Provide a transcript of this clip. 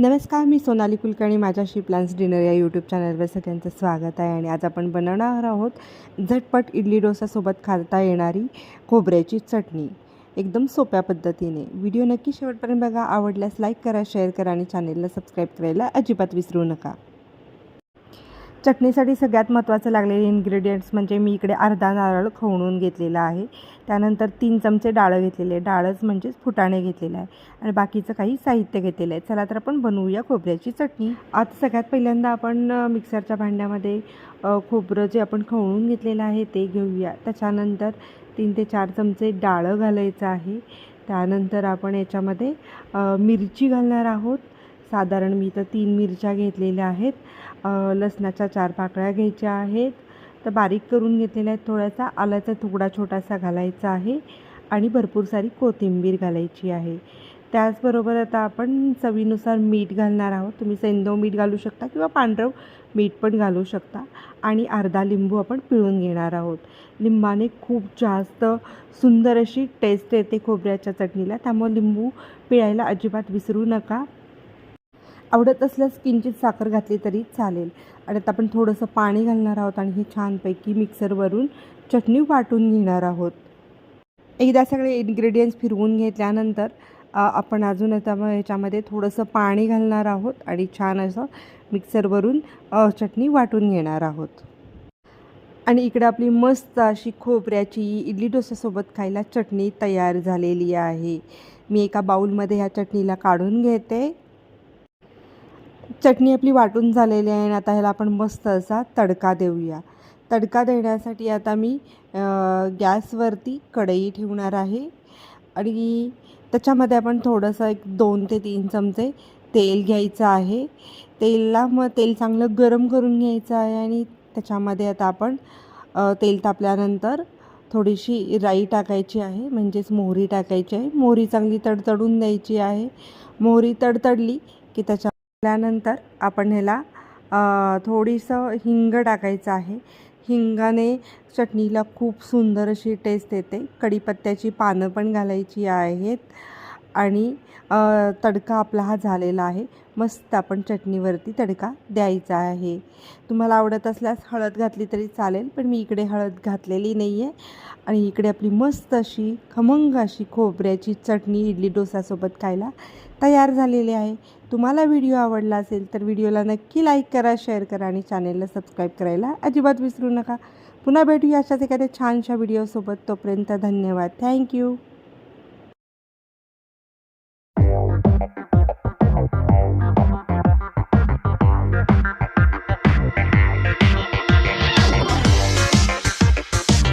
नमस्कार मी सोनाली कुलकर्णी माझ्या she plans dinner या यूट्यूब चॅनलवर सगळ्यांचं स्वागत आहे. आणि आज आपण बनवणार आहोत झटपट इडली डोसासोबत खाता येणारी खोबऱ्याची चटणी. एकदम सोप्या पद्धतीने. व्हिडिओ नक्की शेवटपर्यंत बघा. आवडल्यास लाईक करा शेअर करा आणि चॅनेलला सबस्क्राईब करायला अजिबात विसरू नका. चटणीसाठी सगळ्यात महत्त्वाचं लागलेले इन्ग्रेडियंट्स म्हणजे मी इकडे अर्धा नारळ खवणून घेतलेला आहे. त्यानंतर तीन चमचे डाळं घेतलेले डाळच म्हणजेच फुटाणे घेतलेलं आहे. आणि बाकीचं काही साहित्य घेतलेलं आहे. चला तर आपण बनवूया खोबऱ्याची चटणी. आता सगळ्यात पहिल्यांदा आपण मिक्सरच्या भांड्यामध्ये खोबरं जे आपण खवळून घेतलेलं आहे ते घेऊया. त्याच्यानंतर तीन ते चार चमचे डाळं घालायचं आहे. त्यानंतर आपण याच्यामध्ये मिरची घालणार आहोत. साधारण मी तर तीन मिरच्या घेतलेल्या आहेत. लसणाच्या चार पाकळ्या घ्यायच्या आहेत. तर बारीक करून घेतलेल्या आहेत थोडासा आल्याचा तुकडा छोटासा घालायचा आहे आणि भरपूर सारी कोथिंबीर घालायची आहे. त्याचबरोबर आता आपण चवीनुसार मीठ घालणार आहोत. तुम्ही सेंदव मीठ घालू शकता किंवा पांढरं मीठ पण घालू शकता. आणि अर्धा लिंबू आपण पिळून घेणार आहोत. लिंबाने खूप जास्त सुंदर अशी टेस्ट येते खोबऱ्याच्या चटणीला. त्यामुळे लिंबू पिळायला अजिबात विसरू नका. आवडत असल्यास किंचित साखर घातली तरी चालेल. आणि आता आपण थोडंसं पाणी घालणार आहोत आणि हे छानपैकी मिक्सरवरून चटणी वाटून घेणार आहोत. एकदा सगळे इन्ग्रेडियंट्स फिरवून घेतल्यानंतर आपण अजून आता मग ह्याच्यामध्ये थोडंसं पाणी घालणार आहोत आणि छान असं मिक्सरवरून चटणी वाटून घेणार आहोत. आणि इकडे आपली मस्त अशी खोबऱ्याची इडली डोसासोबत खायला चटणी तयार झालेली आहे. मी एका बाऊलमध्ये ह्या चटणीला काढून घेते. चटणी आपली वाटून झालेली आहे आणि आता ह्याला आपण मस्त असा तडका देऊया. तडका देण्यासाठी आता मी गॅसवरती कढई ठेवणार आहे. आणि त्याच्यामध्ये आपण थोडंसं एक दोन ते तीन चमचे तेल घ्यायचं आहे. तेलला मग तेल चांगलं गरम करून घ्यायचं आहे आणि त्याच्यामध्ये आता आपण तेल तापल्यानंतर थोडीशी राई टाकायची आहे म्हणजेच मोहरी टाकायची आहे. मोहरी चांगली तडतडून द्यायची आहे. मोहरी तडतडली की त्याच्या त्यानंतर आपण ह्याला थोडीसं हिंग टाकायचं आहे. हिंगाने चटणीला खूप सुंदर अशी टेस्ट येते. कढीपत्त्याची पानं पण घालायची आहेत. आणि तडका आपला हा झालेला आहे. मस्त आपण चटणीवरती तडका द्यायचा आहे. तुम्हाला आवडत असल्यास हळद घातली तरी चालेल पण मी इकडे हळद घातलेली नाही आहे आणि इकडे आपली मस्त अशी खमंग अशी खोबऱ्याची चटणी इडली डोसासोबत खायला तयार झालेली आहे. तुम्हाला व्हिडिओ आवडला असेल तर व्हिडिओला नक्की लाईक करा शेअर करा आणि चॅनेलला सबस्क्राईब करायला अजिबात विसरू नका. पुन्हा भेटूया अशाच एखाद्या छानशा व्हिडिओसोबत. तोपर्यंत धन्यवाद. थँक्यू